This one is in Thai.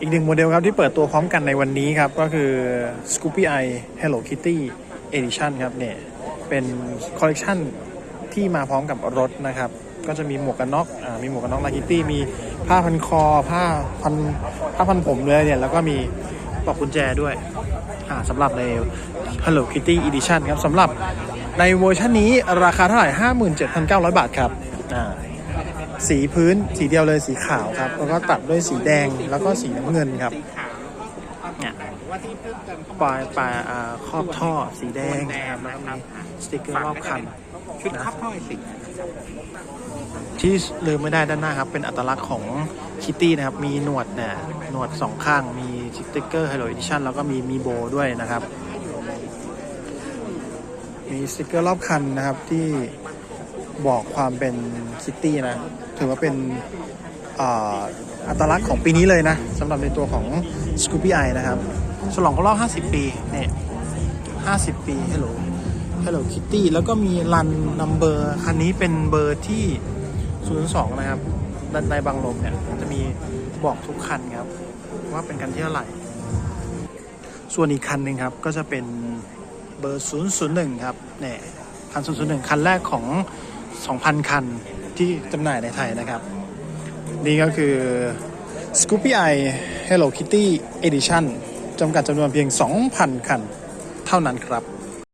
อีกหนึ่งโมเดลครับที่เปิดตัวพร้อมกันในวันนี้ครับ ก็คือ Scoopy Eye Hello Kitty Edition ครับเนี่ยเป็นคอลเลกชันที่มาพร้อมกับรถนะครับ ก็จะมีหมวกกันน็อกอ่ามีหมวกกันน็อกลาคิตตี้มีผ้าพันคอ ผ้าพันผ้าพันผมเลยเนี่ยแล้วก็มีปลอกกุญแจด้วยอ่าสำหรับใน Hello Kitty Edition ครับสำหรับในเวอร์ชันนี้ราคาเท่าไหร่ 57,900 บาทครับอ่า สีพื้นสีเดียวเลยสีขาวครับ แล้วก็ตัดด้วยสีแดงแล้วก็สีน้ำเงินครับเนี่ยปลายปลายอ่าครอบท่อสีแดงนะครับแล้วก็มีสติกเกอร์รอบคันชุดคับถ้อยสิที่ลืมไม่ได้ด้านหน้าครับ เป็นอัตลักษณ์ของคิตตี้นะครับ มีหนวดเนี่ยหนวดสองข้างมีสติกเกอร์ Hello Edition แล้วก็มีมีโบด้วยนะครับ มีสติกเกอร์รอบคันนะครับที่ บอกความเป็นคิตตี้นะ ถือว่าเป็นอัตลักษณ์ของปีนี้เลยนะสำหรับในตัวของ Scoopy Eye นะครับ ฉลองครบรอบ 50 ปีเนี่ย50 ปี Hello Hello Kitty แล้วก็มีรันนัมเบอร์คันนี้เป็นเบอร์ที่ 02 นะครับด้านในบางลมเนี่ยจะมีบอกทุกคันครับ ว่าเป็นคันที่เท่าไหร่ ส่วนอีกคันหนึ่งครับ ก็จะเป็นเบอร์ 001 ครับเนี่ยคัน 001 คันแรกของ 2,000 คันที่จำหน่ายในไทยนะครับ นี่ก็คือ Scoopy Eye Hello Kitty Edition จำกัดจำนวนเพียง 2,000 คัน เท่านั้นครับ